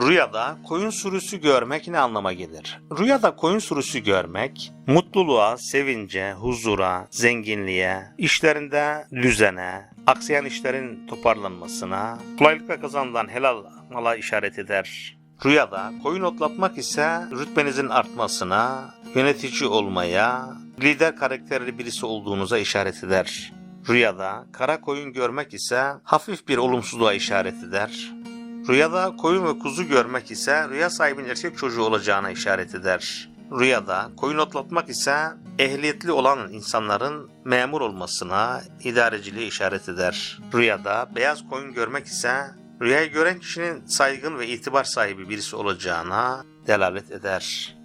Rüyada koyun sürüsü görmek ne anlama gelir? Rüyada koyun sürüsü görmek, mutluluğa, sevince, huzura, zenginliğe, işlerinde düzene, aksayan işlerin toparlanmasına, kolaylıkla kazanılan helal mala işaret eder. Rüyada koyun otlatmak ise rütbenizin artmasına, yönetici olmaya, lider karakterli birisi olduğunuza işaret eder. Rüyada kara koyun görmek ise hafif bir olumsuzluğa işaret eder. Rüyada koyun ve kuzu görmek ise rüya sahibinin erkek çocuğu olacağına işaret eder. Rüyada koyun otlatmak ise ehliyetli olan insanların memur olmasına, idareciliğe işaret eder. Rüyada beyaz koyun görmek ise rüyayı gören kişinin saygın ve itibar sahibi birisi olacağına delalet eder.